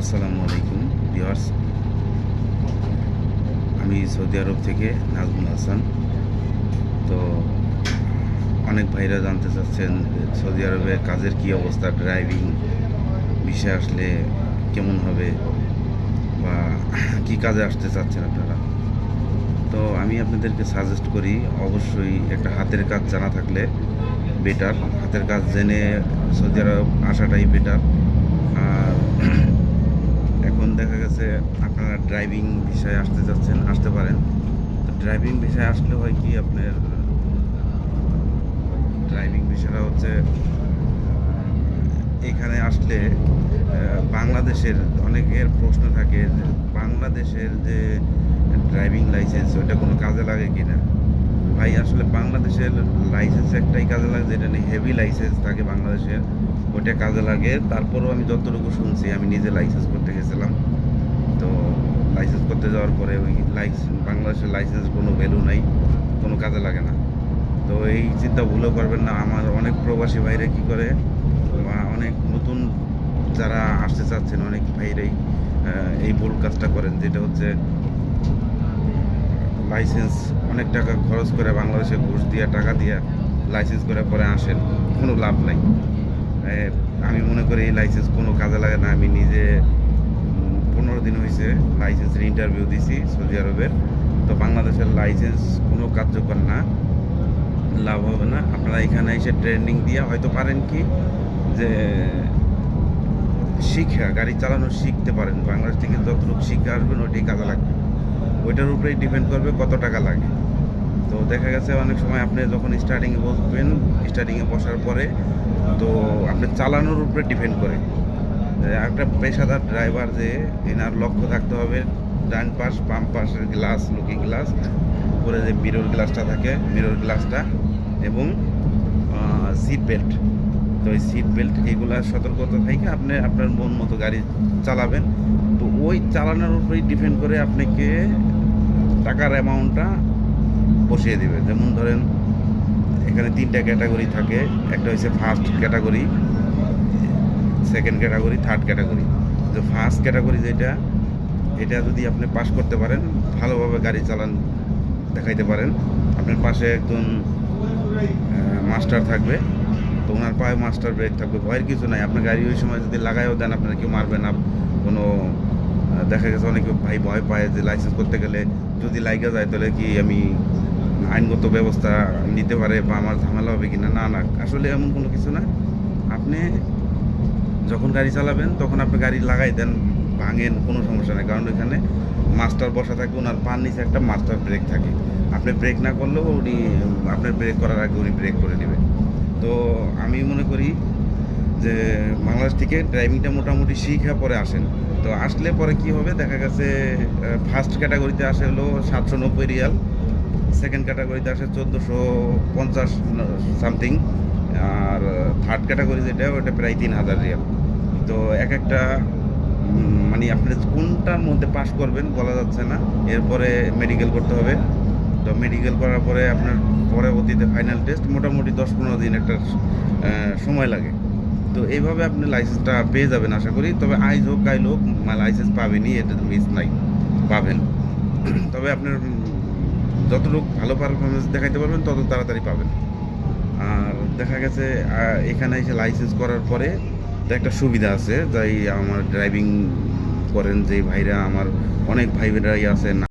আসসালামু আলাইকুম ভিওয়ার্স আমি সৌদি আরব থেকে নাজমুল হাসান। তো অনেক ভাইরা জানতে চাচ্ছেন সৌদি আরবে কাজের কি অবস্থা, ড্রাইভিং বিষয়ে আসলে কেমন হবে বা কি কাজে আসতে চাচ্ছেন আপনারা? তো আমি আপনাদেরকে সাজেস্ট করি, অবশ্যই একটা হাতের কাজ জানা থাকলে বেটার হাতের কাজ জেনে সৌদি আরব আসাটাই বেটার আর আপনারা ড্রাইভিং বিষয়ে আসতে চাচ্ছেন আসতে পারেন। তো ড্রাইভিং বিষয়ে আসলে হয় কি আপনার ড্রাইভিং বিষয়টা হচ্ছে এখানে আসলে বাংলাদেশের অনেকের প্রশ্ন থাকে যে বাংলাদেশের যে ড্রাইভিং লাইসেন্স ওটা কোনো কাজে লাগে কি না ভাই, আসলে বাংলাদেশের লাইসেন্স একটাই কাজে লাগে, যেটা নিয়ে হেভি লাইসেন্স থাকে বাংলাদেশের ওইটা কাজে লাগে। তারপরেও আমি যতটুকু শুনছি, আমি নিজে লাইসেন্স করতে গেছিলাম। লাইসেন্স করতে যাওয়ার পরে ওই লাইসেন্স বাংলাদেশের লাইসেন্স কোনো ভ্যালু নাই, কোনো কাজে লাগে না। তো এই চিন্তা ভুলও করবেন না, আমার অনেক প্রবাসী ভাইরা কি করে অনেক নতুন যারা আসতে চাচ্ছেন, অনেক ভাইরাই এই ভুল কাজটা করেন, যেটা হচ্ছে লাইসেন্স অনেক টাকা খরচ করে বাংলাদেশে ঘুষ দিয়ে, টাকা দিয়ে লাইসেন্স করে পরে আসেন, কোনো লাভ নাই। আমি মনে করি এই লাইসেন্স কোনো কাজে লাগে না, আমি নিজে উম, পনেরো দিন হয়েছে লাইসেন্সের ইন্টারভিউ দিছি সৌদি আরবের তো বাংলাদেশের লাইসেন্স কোনো কার্যকর না, লাভ হবে না। আপনারা এখানে এসে ট্রেনিং দিয়ে হয়তো পারেন কি যে শিখা গাড়ি চালানো শিখতে পারেন। বাংলাদেশ থেকে যতটুকু শিখে আসবেন ওইটাই কাজে লাগবে। ওইটার উপরেই ডিপেন্ড করবে কত টাকা লাগে। তো দেখা গেছে অনেক সময় আপনি যখন স্টার্টিংয়ে বসবেন স্টার্টিংয়ে বসার পরে তো আপনি চালানোর উপরে ডিপেন্ড করে। একটা পেশাদার ড্রাইভার যে, এনার লক্ষ্য থাকতে হবে, ডান পাশ, বাম পাশের গ্লাস লুকিং গ্লাস উপরে যে মিরর গ্লাসটা থাকে মিরর গ্লাসটা এবং সিট বেল্ট তো ওই সিট বেল্ট এগুলার সতর্কতা থেকে আপনি আপনার মন মতো গাড়ি চালাবেন। তো ওই চালানোর উপরেই ডিপেন্ড করে আপনাকে টাকার অ্যামাউন্টটা বসিয়ে দেবে। যেমন ধরেন, এখানে তিনটা ক্যাটাগরি থাকে। একটা হচ্ছে first category second category third category তো ফার্স্ট ক্যাটাগরি যেটা, এটা যদি আপনি পাস করতে পারেন, ভালোভাবে গাড়ি চালান, দেখাইতে পারেন। আপনার পাশে একজন মাস্টার থাকবে। তো ওনার পায়ে মাস্টার ব্রেক থাকবে। ভয়ের কিছু নাই। আপনার গাড়ি ওই সময় যদি লাগাইও দেন, আপনার কেউ মারবে না। কোনো দেখা গেছে অনেকে ভাই ভয় পায় যে লাইসেন্স করতে গেলে যদি লাইগা যায়, তাহলে কি আমি আইনগত ব্যবস্থা নিতে পারে বা আমার ঝামেলা হবে কিনা? না না। আসলে এমন কোনো কিছু না। আপনি যখন গাড়ি চালাবেন, তখন আপনি গাড়ি লাগাই দেন, ভাঙেন, কোনো সমস্যা নেই। কারণ এখানে মাস্টার বসা থাকে, ওনার পার নিচে একটা মাস্টার ব্রেক থাকে। আপনি ব্রেক না করলেও উনি আপনার ব্রেক করার আগে উনি ব্রেক করে নেবে তো আমি মনে করি যে বাংলাদেশ থেকে ড্রাইভিংটা মোটামুটি শিখে পরে আসেন। তো আসলে পরে কি হবে, দেখা গেছে ফার্স্ট ক্যাটাগরিতে আসে হলো সাতশো নব্বই রিয়াল সেকেন্ড ক্যাটাগরিতে আসে চোদ্দোশো পঞ্চাশ সামথিং আর থার্ড ক্যাটাগরি যেটা ওটা প্রায় তিন হাজার রিয়াল। তো এক একটা মানে আপনি কোনটার মধ্যে পাস করবেন বলা যাচ্ছে না। এরপরে মেডিকেল করতে হবে। তো মেডিকেল করার পরে আপনার পরবর্তীতে ফাইনাল টেস্ট মোটামুটি দশ পনেরো দিন একটা সময় লাগে। তো এইভাবে আপনি লাইসেন্সটা পেয়ে যাবেন আশা করি। তবে আইজ হোক, কাইল হোক লাইসেন্স পাবেনই, এটা মিস নাই, পাবেন। তবে আপনার যতটুকু ভালো পারফরমেন্স দেখাইতে পারবেন, তত তাড়াতাড়ি পাবেন। আর দেখা গেছে এখানে এসে লাইসেন্স করার পরে একটা সুবিধা আছে তাই আমার ড্রাইভিং করেন যে ভাইরা, আমার অনেক ভাই বোনেরাই আছেন